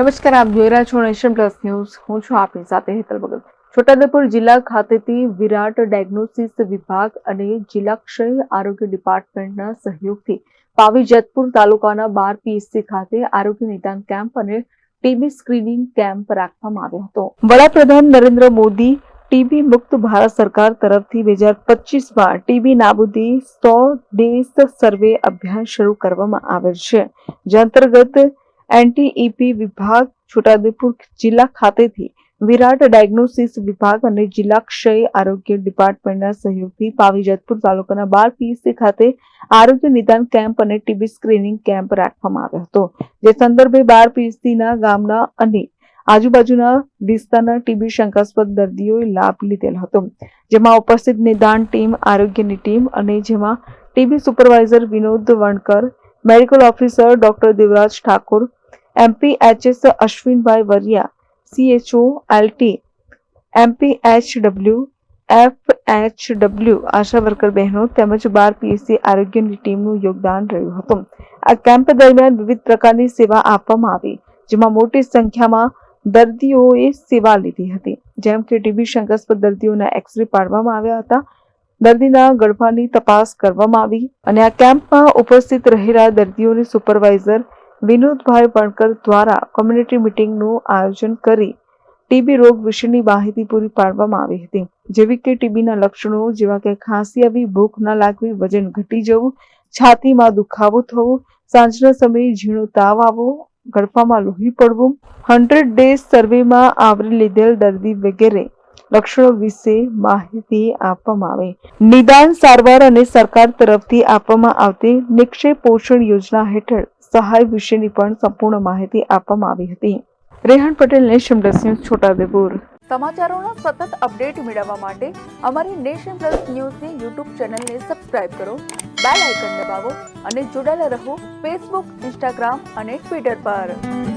નમસ્કાર, આપ જોઈ રહ્યા છો નેશન પ્લસ ન્યૂઝ. હું છું આપની સાથે હેતલ ભગત. છોટાઉદેપુર જિલ્લા ખાતેથી વિરાટ ડાયગ્નોસિસ વિભાગ અને જિલ્લા ક્ષય આરોગ્ય ડિપાર્ટમેન્ટના સહયોગથી પાવી જેતપુર તાલુકાના બાર પીએસસી ખાતે આરોગ્ય નિદાન કેમ્પ અને ટીબી સ્ક્રીનિંગ કેમ્પ રાખવામાં આવ્યો હતો. વડાપ્રધાન નરેન્દ્ર મોદી, ટીબી મુક્ત ભારત સરકાર તરફથી બે હજાર પચીસમાં ટીબી નાબૂદી સો ડેઝ સર્વે અભિયાન શરૂ કરવામાં આવેલ છે. જે અંતર્ગત એનટીઈપી વિભાગ છોટાઉદેપુર જિલ્લા ખાતેથી વિરાટ ડાયગ્નોસિસ વિભાગ અને જિલ્લા ક્ષય આરોગ્ય ડિપાર્ટમેન્ટના સહયોગથી પાવી જેતપુર તાલુકાના બાર પીએસસી ખાતે આરોગ્ય નિદાન કેમ્પ અને ટીબી સ્ક્રીનિંગ કેમ્પ રાખવામાં આવ્યો હતો. જે સંદર્ભે બાર પીએસસીના ગામના અને આજુબાજુના વિસ્તારના ટીબી શંકાસ્પદ દર્દીઓએ લાભ લીધેલ હતો. જેમાં ઉપસ્થિત નિદાન ટીમ, આરોગ્યની ટીમ અને જેમાં TB supervisor Vinod Vankar, medical officer doctor Devraj Thakor MPHS Ashwinbhai Variya CHO LT MPHW FHW ASHA worker બહેનો તેમજ બાર પીએસસી આરોગ્યની ટીમનું યોગદાન રહ્યું હતું. આ કેમ્પ દરમિયાન વિવિધ પ્રકારની સેવા આપવામાં આવી, જેમાં મોટી સંખ્યામાં દર્દીઓએ સેવા લીધી હતી. જેમ કે ટીબી શંકાસ્પદ દર્દીઓના એક્સરે પાડવામાં આવ્યા હતા, દર્દીના ગળફાની તપાસ કરવામાં આવી અને આ કેમ્પમાં ઉપસ્થિત રહેલા દર્દીઓને સુપરવાઇઝર વિનોદભાઈ વણકર દ્વારા કોમ્યુનિટી મિટિંગનું આયોજન કરી ટીબી રોગ વિશેની માહિતી પૂરી પાડવામાં આવી હતી. જેવી કે ટીબીના લક્ષણો જેવા કે ખાંસી આવી, ભૂખ ન લાગવી, વજન ઘટી જવું, છાતીમાં દુખાવો થવો, સાંજના સમયે ઝીણો તાવ આવવો, ગળફામાં લોહી પડવું હંડ્રેડ ડેઝ સર્વેમાં આવરી લીધેલ દર્દી વગેરે લક્ષણો વિશે માહિતી આપવામાં આવે. નિદાન સારવાર અને સરકાર તરફથી આપવામાં આવતી નિક્ષેપ પોષણ યોજના હેઠળ સહાય વિશેની પણ સંપૂર્ણ માહિતી આપવામાં આવી હતી. Rehan Patel, Nation Plus News, Chhotaudepur. સમાચારોના સતત અપડેટ મેળવવા માટે અમારી નેશન પ્લસ ન્યૂઝની યુટ્યુબ ચેનલને સબસ્ક્રાઇબ કરો, બેલ આઇકન દબાવો અને જોડાયેલા રહો ફેસબુક, ઇન્સ્ટાગ્રામ અને ટ્વિટર પર.